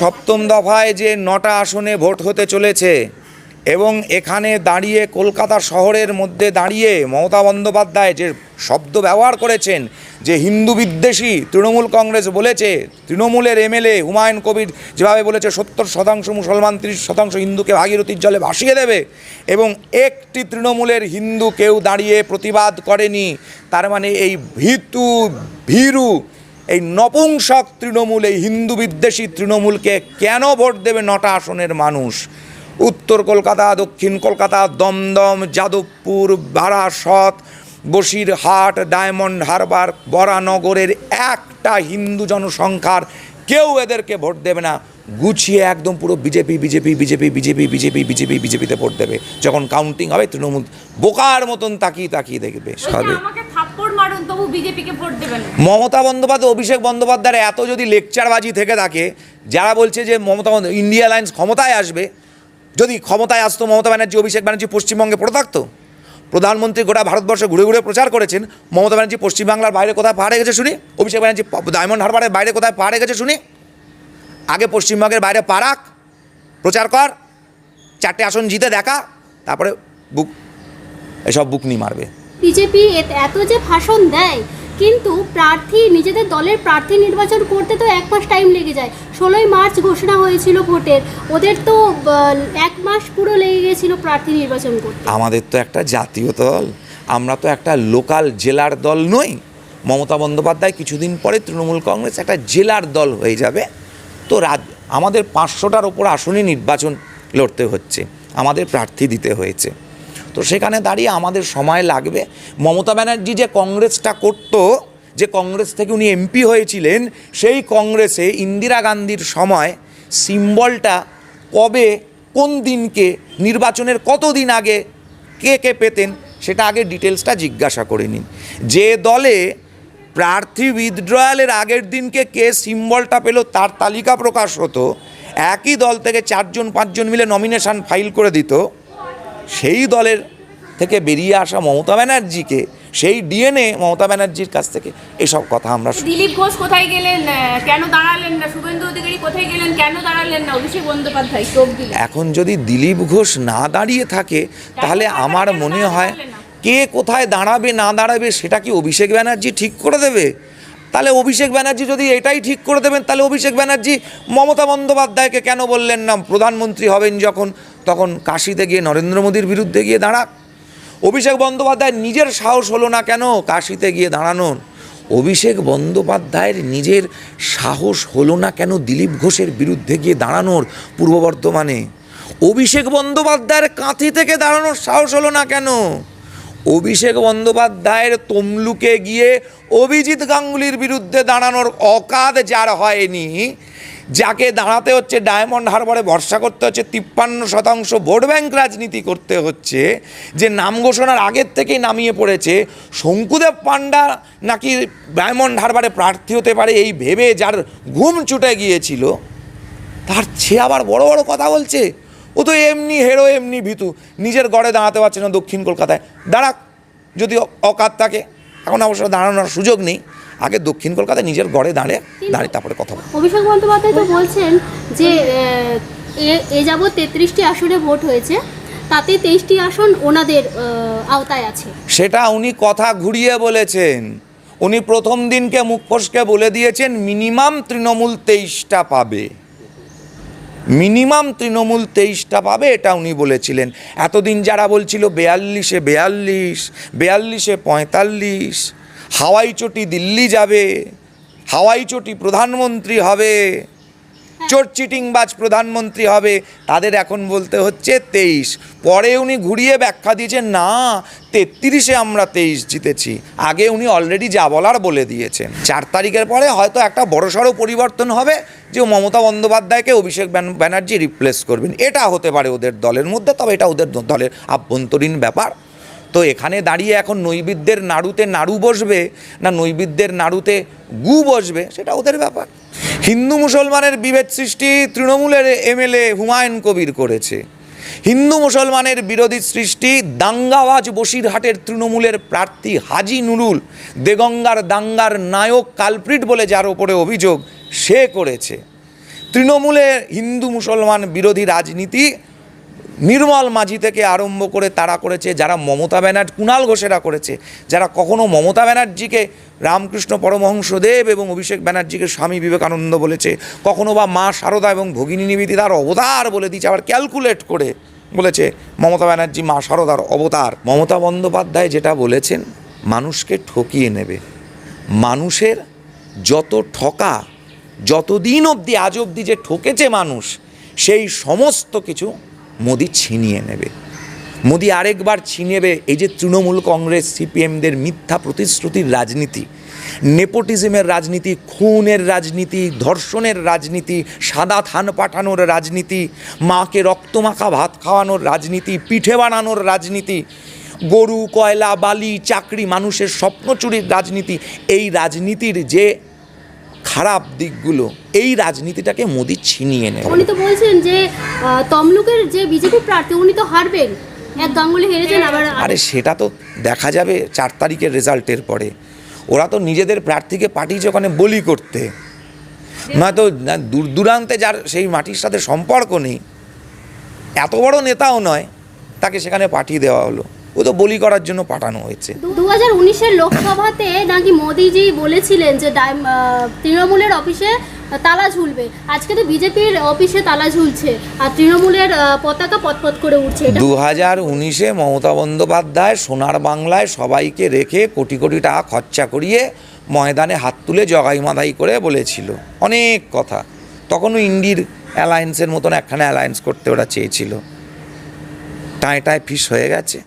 সপ্তম দফায় যে নটা আসনে ভোট হতে চলেছে এবং এখানে দাঁড়িয়ে কলকাতা শহরের মধ্যে দাঁড়িয়ে মমতা বন্দ্যোপাধ্যায় যে শব্দ ব্যবহার করেছেন, যে হিন্দু বিদ্বেষী তৃণমূল কংগ্রেস বলেছে, তৃণমূলের এমএলএ হুমায়ুন কবির যেভাবে বলেছে, সত্তর শতাংশ মুসলমান, ত্রিশ শতাংশ হিন্দুকে ভাগীরথীর জলে ভাসিয়ে দেবে এবং একটি তৃণমূলের হিন্দু কেউ দাঁড়িয়ে প্রতিবাদ করেনি, তার মানে এই ভীতু ভীরু এই নপুংসক তৃণমূল, এই হিন্দু বিদ্বেষী তৃণমূলকে কেন ভোট দেবে নটা আসনের মানুষ? উত্তর কলকাতা, দক্ষিণ কলকাতা, দমদম, যাদবপুর, বারাসত, বসিরহাট, ডায়মন্ড হারবার, বরানগরের একটা হিন্দু জনসংখ্যার কেউ এদেরকে ভোট দেবে না। গুছিয়ে একদম পুরো BJP BJP BJP BJP BJP BJP, বিজেপিতে ভোট দেবে। যখন কাউন্টিং হবে, তৃণমূল বোকার মতন তাকিয়ে তাকিয়ে দেখবে। সবে মমতা বন্দ্যোপাধ্যায়, অভিষেক বন্দ্যোপাধ্যায়ের এত যদি লেকচারবাজি থেকে থাকে, যারা বলছে যে মমতা ইন্ডিয়া অ্যালায়েন্স ক্ষমতায় আসবে, যদি ক্ষমতায় আসতো মমতা ব্যানার্জি, অভিষেক ব্যানার্জি পশ্চিমবঙ্গে পড়ে থাকতো? প্রধানমন্ত্রী গোটা ভারতবর্ষে ঘুরে ঘুরে প্রচার করেছেন, মমতা ব্যানার্জি পশ্চিমবাংলার বাইরে কোথায় পাহাড়ে গেছে শুনি? অভিষেক ব্যানার্জি ডায়মন্ড হারবারের বাইরে কোথায় পাহাড়ে গেছে শুনি? আগে পশ্চিমবঙ্গের বাইরে পারাক, প্রচার কর, চারটে আসন জিতে দেখা, তারপরে বুক, এসব বুক নিয়ে মারবে। বিজেপি এত যে ভাষণ দেয়, কিন্তু প্রার্থী, নিজেদের দলের প্রার্থী নির্বাচন করতে তো এক মাস টাইম লেগে যায়। ষোলোই মার্চ ঘোষণা হয়েছিল ভোটের, ওদের তো এক মাস পুরো লেগে গেছিল প্রার্থী নির্বাচন করতে। আমাদের তো একটা জাতীয় দল, আমরা তো একটা লোকাল জেলার দল নই। মমতা বন্দ্যোপাধ্যায় কিছুদিন পরে তৃণমূল কংগ্রেস একটা জেলার দল হয়ে যাবে। তো রাজ, আমাদের পাঁচশোটার ওপর আসনে নির্বাচন লড়তে হচ্ছে, আমাদের প্রার্থী দিতে হয়েছে। তো সেখানে দাঁড়িয়ে আমাদের সময় লাগবে। মমতা ব্যানার্জি যে কংগ্রেসটা করত, যে কংগ্রেস থেকে উনি এমপি হয়েছিলেন, সেই কংগ্রেসে ইন্দিরা গান্ধীর সময় সিম্বলটা কবে, কোন দিনকে, নির্বাচনের কতদিন আগে, কে কে পেতেন, সেটা আগে ডিটেলসটা জিজ্ঞাসা করে নিন। যে দলে প্রার্থী উইথড্রয়ালের আগের দিনকে কে সিম্বলটা পেল, তার তালিকা প্রকাশ হতো, একই দল থেকে চারজন, পাঁচজন মিলে নমিনেশন ফাইল করে দিত। সেই দলের থেকে বেরিয়ে আসা মমতা ব্যানার্জিকে সেই ডিএনএ মমতা ব্যানার্জির কাছ থেকে এসব কথা আমরা শুনি। দিলীপ ঘোষ কোথায় গেলেন? কেন দাঁড়ালেন না? শুভেন্দু অধিকারী কোথায় গেলেন? কেন দাঁড়ালেন না? অভিষেক বন্দ্যোপাধ্যায় এখন যদি দিলীপ ঘোষ না দাঁড়িয়ে থাকে তাহলে আমার মনে হয় কে কোথায় দাঁড়াবে না দাঁড়াবে সেটা কি অভিষেক ব্যানার্জি ঠিক করে দেবে? তাহলে অভিষেক ব্যানার্জি যদি এটাই ঠিক করে দেবেন তাহলে অভিষেক ব্যানার্জি মমতা বন্দ্যোপাধ্যায়কে কেন বললেন না? প্রধানমন্ত্রী হবেন যখন তখন কাশিতে গিয়ে নরেন্দ্র মোদীর বিরুদ্ধে গিয়ে দাঁড়াক। অভিষেক বন্দ্যোপাধ্যায় নিজের সাহস হলো না কেন কাশিতে গিয়ে দাঁড়ানোর? অভিষেক বন্দ্যোপাধ্যায়ের নিজের সাহস হলো না কেন দিলীপ ঘোষের বিরুদ্ধে গিয়ে দাঁড়ানোর পূর্ব বর্ধমানে? অভিষেক বন্দ্যোপাধ্যায়ের কাঁথি থেকে দাঁড়ানোর সাহস হলো না কেন? অভিষেক বন্দ্যোপাধ্যায়ের তমলুকে গিয়ে অভিজিৎ গাঙ্গুলির বিরুদ্ধে দাঁড়ানোর অকাদ যার হয়নি যাকে দাঁড়াতে হচ্ছে ডায়মন্ড হারবারে, ভরসা করতে হচ্ছে, তিপ্পান্ন শতাংশ ভোট ব্যাংক রাজনীতি করতে হচ্ছে, যে নাম ঘোষণার আগের থেকেই নামিয়ে পড়েছে। শঙ্কুদেব পান্ডা নাকি ডায়মন্ড হারবারে প্রার্থী হতে পারে এই ভেবে যার ঘুম ছুটে গিয়েছিল, তার সে আবার বড় বড় কথা বলছে। ও তো এমনি হেরো, এমনি ভিতু, নিজের গড়ে দাঁড়াতে পারছে না দক্ষিণ কলকাতায়। দাঁড়াক, যদি অকাত থাকে। এখন অবশ্য দাঁড়ানোর সুযোগ নেই। আগে দক্ষিণ কলকাতায় নিজের গড়ে দাঁড়ে দাঁড়িয়ে তারপরে কথা বল অভিষেক বন্দ্যোপাধ্যায় তো বলছেন যে এ- এ যাবৎ তেত্রিশটি আসনে ভোট হয়েছে তাতে তেইশটি আসন ওনাদের আওতায় আছে। সেটা উনি কথা ঘুরিয়ে বলেছেন। উনি প্রথম দিনকে মুখ ফসকে বলে দিয়েছেন মিনিমাম তৃণমূল তেইশটা পাবে। মিনিমাম তৃণমূল তেইশটা পাবে, এটা উনি বলেছিলেন। এতদিন যারা বলছিল বেয়াল্লিশে বেয়াল্লিশ, বেয়াল্লিশে পঁয়তাল্লিশ হাওয়াই চটি দিল্লি যাবে হাওয়াই চটি প্রধানমন্ত্রী হবে। চোর চিটিংবাজ প্রধানমন্ত্রী হবে, তাদের এখন বলতে হচ্ছে তেইশ। পরে উনি ঘুরিয়ে ব্যাখ্যা দিয়েছেন, না, তেত্রিশে আমরা তেইশ জিতেছি। আগে উনি অলরেডি যা বলার বলে দিয়েছেন। চার তারিখের পরে হয়তো একটা বড়সড় পরিবর্তন হবে, যে মমতা বন্দ্যোপাধ্যায়কে অভিষেক ব্যান- ব্যানার্জি রিপ্লেস করবেন। এটা হতে পারে ওদের দলের মধ্যে, তবে এটা ওদের দলের আভ্যন্তরীণ ব্যাপার। তো এখানে দাঁড়িয়ে এখন নৈবিদ্যের নাড়ুতে নাড়ু বসবে, না নৈবিদ্যের নাড়ুতে গু বসবে, সেটা ওদের ব্যাপার। হিন্দু মুসলমানের বিভেদ সৃষ্টি তৃণমূলের এমএলএ হুমায়ুন কবির করেছে। হিন্দু মুসলমানের বিরোধী সৃষ্টি দাঙ্গাওয়াজ বসিরহাটের তৃণমূলের প্রার্থী হাজি নুরুল, দেগঙ্গার দাঙ্গার নায়ক কালপ্রিট বলে যার ওপরে অভিযোগ সে করেছে। তৃণমূলে হিন্দু মুসলমান বিরোধী রাজনীতি নির্মল মাঝি থেকে আরম্ভ করে তারা করেছে, যারা মমতা ব্যানার্জি কুণাল ঘোষেরা করেছে, যারা কখনো মমতা ব্যানার্জিকে রামকৃষ্ণ পরমহংসদেব এবং অভিষেক ব্যানার্জিকে স্বামী বিবেকানন্দ বলেছে, কখনো বা মা শারদা এবং ভগিনী নিবেদিতার অবতার বলে দিয়েছে, আবার ক্যালকুলেট করে বলেছে মমতা ব্যানার্জি মা শারদার অবতার। মমতা বন্দ্যোপাধ্যায় যেটা বলেছেন, মানুষকে ঠকিয়ে নেবে। মানুষের যত ঠকা, যতদিন অবধি, আজ অবধি যে ঠকেছে মানুষ, সেই সমস্ত কিছু মোদি ছিনিয়ে নেবে। মোদি আরেকবার ছিনিয়েবে এই যে তৃণমূল কংগ্রেস, সিপিএমদের মিথ্যা প্রতিশ্রুতির রাজনীতি, নেপোটিজমের রাজনীতি, খুনের রাজনীতি, ধর্ষণের রাজনীতি, সাদা থান পাঠানোর রাজনীতি, মাকে রক্তমাখা ভাত খাওয়ানোর রাজনীতি, পিঠে বানানোর রাজনীতি, গরু, কয়লা, বালি, চাকরি, মানুষের স্বপ্ন চুরির রাজনীতি, এই রাজনীতির যে খারাপ দিকগুলো এই রাজনীতিটাকে মোদি ছিনিয়ে নেবে। উনি তো বলছেন যে তমলুকের যে বিজেপি প্রার্থী উনি তো হারবেন। এক গাঙ্গুলি হেরেছেন আবার আরে সেটা তো দেখা যাবে চার তারিখের রেজাল্টের পরে। ওরা তো নিজেদের প্রার্থীকে পাঠিয়েছে ওখানে বলি করতে। নয়তো দূর দূরান্তে যার সেই মাটির সাথে সম্পর্ক নেই এত বড় নেতাও নয় তাকে সেখানে পাঠিয়ে দেওয়া হলো। ও তো বলি করার জন্য পাঠানো হয়েছে। দু হাজার উনিশের লোকসভাতে নাকি মোদিজি বলেছিলেন যে তৃণমূলের অফিসে তালা ঝুলবে। আজকে তো বিজেপির অফিসে তালা ঝুলছে আর তৃণমূলের পতাকা পতপত করে উঠছে। দু হাজার উনিশে মমতা বন্দ্যোপাধ্যায় সোনার বাংলায় সবাইকে রেখে কোটি কোটি টাকা খরচা করিয়ে ময়দানে হাত তুলে জগাই মাদাই করে বলেছিল। অনেক কথা। তখনও ইন্ডির অ্যালায়েন্সের মতন একখানে অ্যালায়েন্স করতে ওরা চেয়েছিল। টায় টায় ফিস হয়ে গেছে।